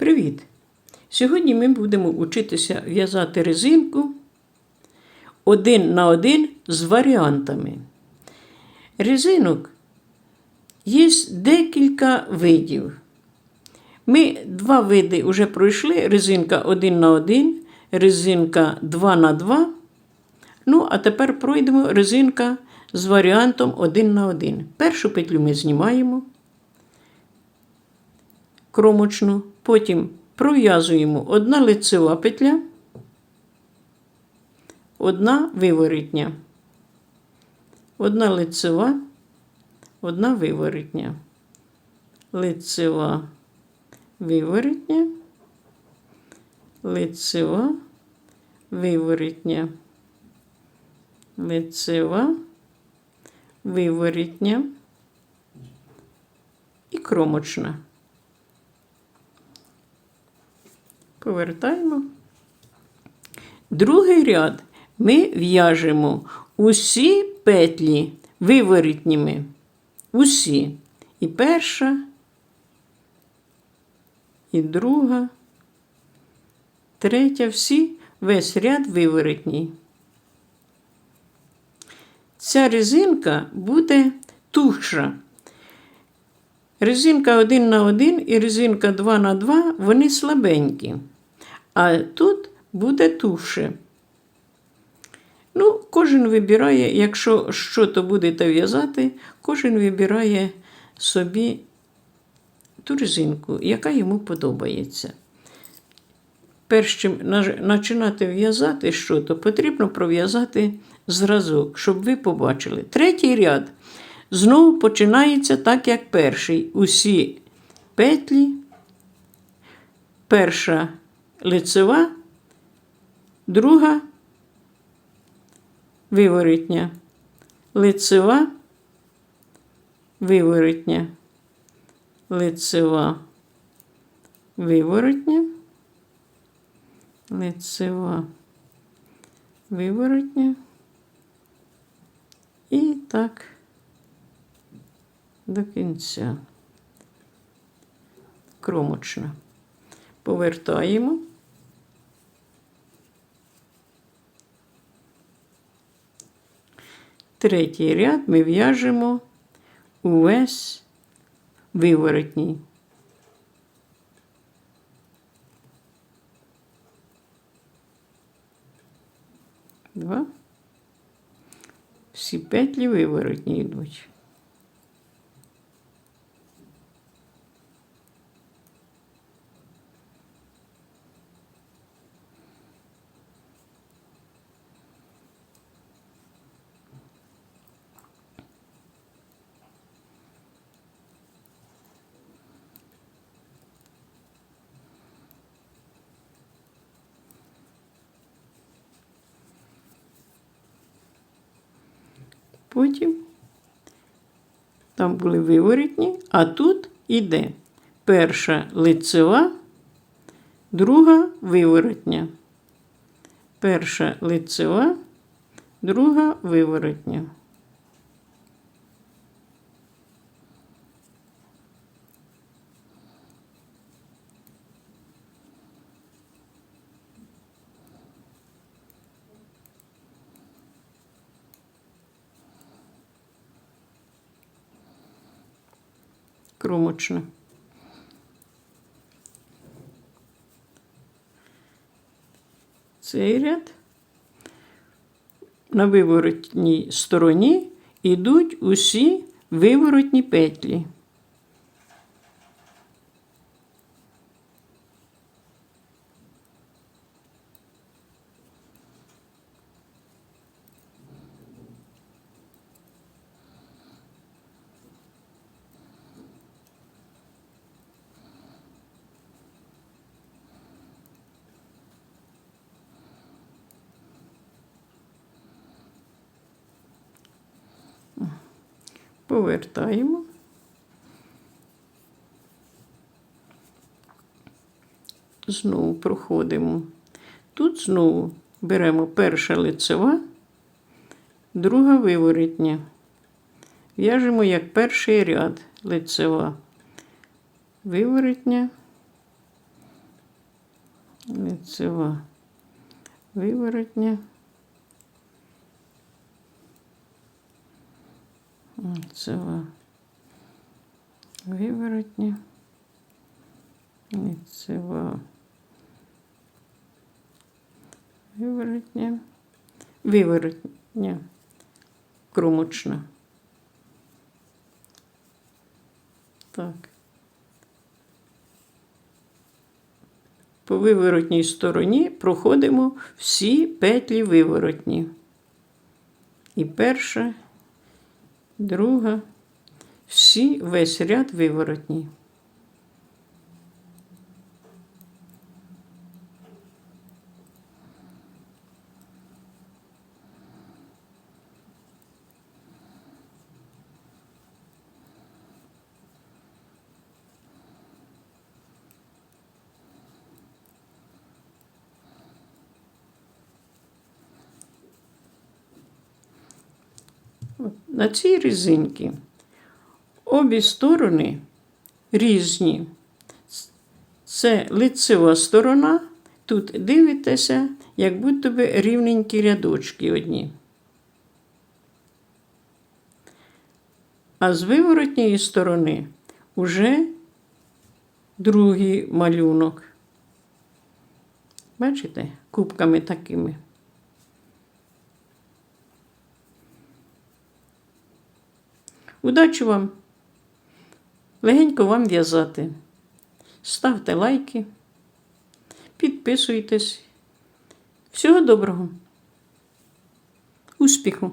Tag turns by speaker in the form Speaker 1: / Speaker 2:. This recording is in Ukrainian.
Speaker 1: Привіт! Сьогодні ми будемо вчитися в'язати резинку один на один з варіантами. Резинок є декілька видів. Ми два види вже пройшли: резинка 1 на 1, резинка 2 на 2. Ну, а тепер пройдемо резинка з варіантом 1 на 1. Першу петлю ми знімаємо кромочну, потім пров'язуємо. Одна лицева петля, одна виворітня, одна лицева, одна виворітня, лицева, виворітня, лицева, виворітня, лицева, виворітня. І кромочна. Повертаємо. Другий ряд ми в'яжемо усі петлі виворітніми. Усі. І перша, і друга, третя, всі весь ряд виворітній. Ця резинка буде тухша. Резинка 1 на 1 і резинка 2 на 2 вони слабенькі. А тут буде туше. Ну, кожен вибирає, якщо що то будете в'язати, кожен вибирає собі ту резинку, яка йому подобається. Перш чим починати в'язати що, то потрібно пров'язати зразок, щоб ви побачили. Третій ряд знову починається так, як перший. Усі петлі, перша лицева, друга виворітня, лицева, виворітня, лицева, виворотня, лицева, виворотня. І так до кінця. Кромочна. Повертаємо. Третій ряд ми в'яжемо увесь виворотній. Два. Всі петлі виворотні йдуть. Потім там були виворітні, а тут іде перша лицева, друга виворотня. Перша лицева, друга виворотня. Кромочна. Цей ряд на виворотній стороні йдуть усі виворотні петлі. Повертаємо. Знову проходимо. Тут знову беремо перша лицева, друга виворітня. В'яжемо як перший ряд лицева, виворітня, Лицева виворотня. Лицева виворотня. Лицева виворотня. Виворотня. Кромочна. Так. По виворотній стороні проходимо всі петлі виворотні. І перша, друга, всі весь ряд виворотні. На цій резинці обі сторони різні. Це лицева сторона. Тут дивитеся, як будто би рівненькі рядочки одні. А з виворотньої сторони уже другий малюнок. Бачите, кубками такими. Удачі вам! Легенько вам в'язати. Ставте лайки, підписуйтесь. Всього доброго. Успіху!